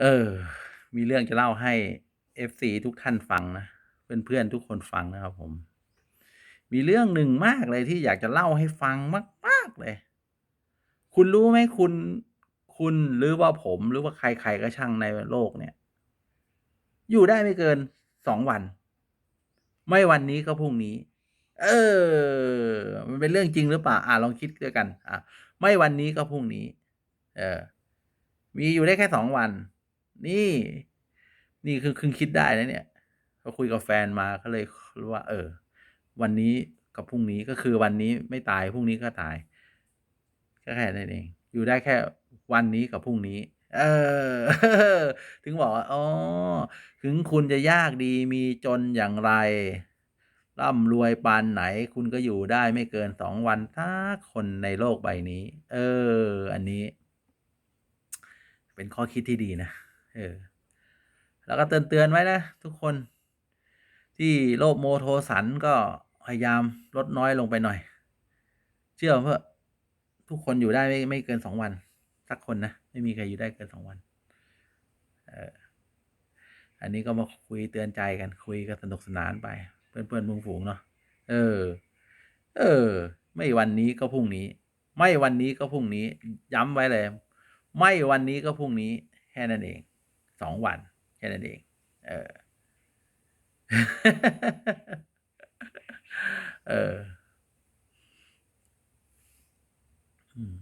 เออ มีเรื่องจะเล่าให้ FC ทุกท่านฟังนะเพื่อนๆทุกคนฟังนะครับผม มีเรื่องหนึ่งมากเลยที่อยากจะเล่าให้ฟังมาก ๆ เลย คุณรู้ไหมคุณ คุณหรือว่าผมหรือว่าใคร ๆ ก็ช่างในโลกเนี่ย อยู่ได้ไม่เกิน2วัน ไม่วันนี้ก็พรุ่งนี้ เออ มันเป็นเรื่องจริงหรือเปล่า?อ่าลองคิดด้วยกัน อ่าไม่วันนี้ก็พรุ่งนี้ เออ มีอยู่ได้แค่2วัน นี่ นี่คือคึงคิดได้นะเนี่ยก็คุยกับแฟนมาก็เลยรู้ว่า เออ วันนี้กับพรุ่งนี้ก็คือวันนี้ไม่ตายพรุ่งนี้ก็ตายก็แค่นั้นเอง อยู่ได้แค่วันนี้กับพรุ่งนี้ เออ ถึงบอกว่าอ๋อถึงคุณจะยากดีมีจนอย่างไร ร่ำรวยปานไหน คุณก็อยู่ได้ไม่เกิน2วันสักคนในโลกใบนี้ เออ อันนี้ เป็นข้อคิดที่ดีนะ เออแล้วก็เตือนๆไว้นะทุกคน ที่โลภโมโทสันก็พยายามลดน้อยลงไปหน่อย เชื่อผมเถอทุกคนอยู่ได้ไม่ไม่เกิน2วัน สักคนนะไม่มีใครอยู่ได้เกิน2วัน เอออันนี้ก็มาคุยเตือนใจกันคุยกันสนุกสนานไป เพื่อนๆฝูงเนาะเออ เออ ไม่วันนี้ก็พรุ่งนี้ ไม่วันนี้ก็พรุ่งนี้ ย้ำไว้เลย ไม่วันนี้ก็พรุ่งนี้แค่นั้นเอง สองวันแค่นั้นเอง เออ เออ อืม